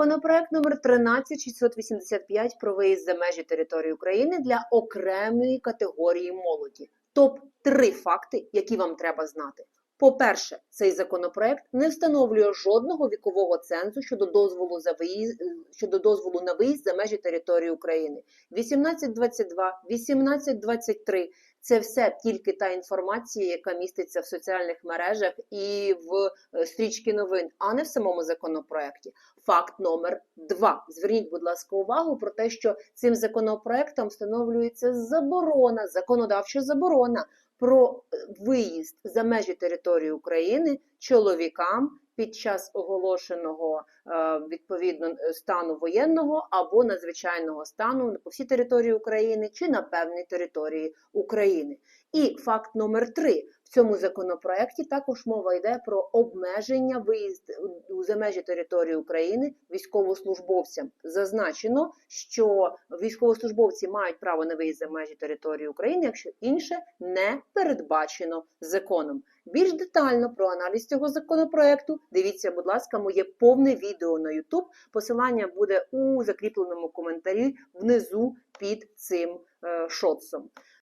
Законопроект номер 13685 про виїзд за межі території України для окремої категорії молоді. Топ 3 факти, які вам треба знати. По-перше, цей законопроект не встановлює жодного вікового цензу щодо дозволу за виїзд щодо дозволу на виїзд за межі території України. 1822, 1823 – це все тільки та інформація, яка міститься в соціальних мережах і в стрічки стрічці новин, а не в самому законопроекті. Факт номер два. Зверніть, будь ласка, увагу про те, що цим законопроектом встановлюється заборона, законодавча заборона про е, виїзд за межі території України чоловікам під час оголошеного е, відповідно е, стану воєнного або надзвичайного стану по всій території України чи на певній території України. І факт номер три. Цьому законопроекті також мова йде про обмеження виїзду за межі території України військовослужбовцям. Зазначено, що військовослужбовці мають право на виїзд за межі території України, якщо інше не передбачено законом. Більш детально про аналіз цього законопроекту дивіться, будь ласка, моє повне відео на YouTube. Посилання буде у закріпленому коментарі внизу під цим е, шотсом.